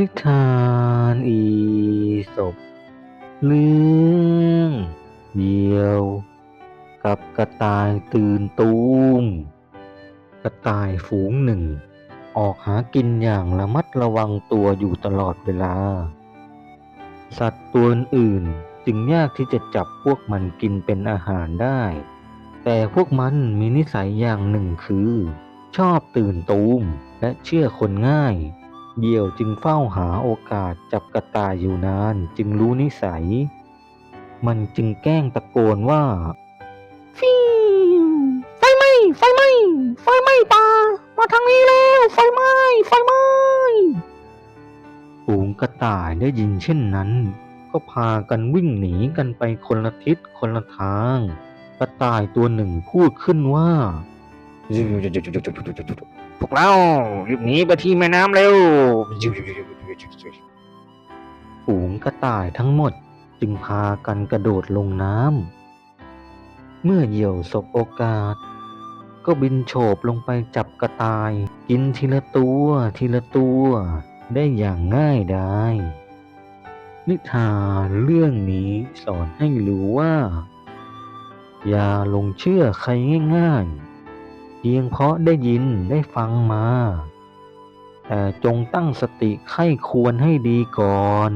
นิทานอีสบเรื่องเดียว กับกระต่ายตื่นตูม กระต่ายฝูงหนึ่ง ออกหากินอย่างระมัดระวังตัวอยู่ตลอดเวลา สัตว์ตัวอื่นจึงยากที่จะจับพวกมันกินเป็นอาหารได้ แต่พวกมันมีนิสัยอย่างหนึ่งคือ ชอบตื่นตูมและเชื่อคนง่าย เหยี่ยวจึงเฝ้าหาโอกาสจับกระต่ายอยู่นานจึงรู้นิสัย มันจึงแกล้งตะโกนว่าฟิวไฟไหม้ไฟไหม้ไฟไหม้ป่ามาทางนี้แล้วไฟไหม้ไฟไหม้ฝูงกระต่ายได้ยินเช่นนั้น ก็พากันวิ่งหนีกันไปคนละทิศคนละทาง กระต่ายตัวหนึ่งพูดขึ้นว่า พวกเรารีบหนีไปที่แม่น้ำเร็วฝูงกระต่ายทั้งหมดจึงพากันกระโดดลงน้ำ เมื่อเหยี่ยวสบโอกาส ก็บินโฉบลงไปจับกระต่าย กินทีละตัวทีละตัวได้อย่างง่ายดายนิทานเรื่องนี้สอนให้รู้ว่า อย่าลงเชื่อใครง่ายๆ เพียงเพราะได้ยินได้ฟังมา แต่จงตั้งสติไข้ควรให้ดีก่อน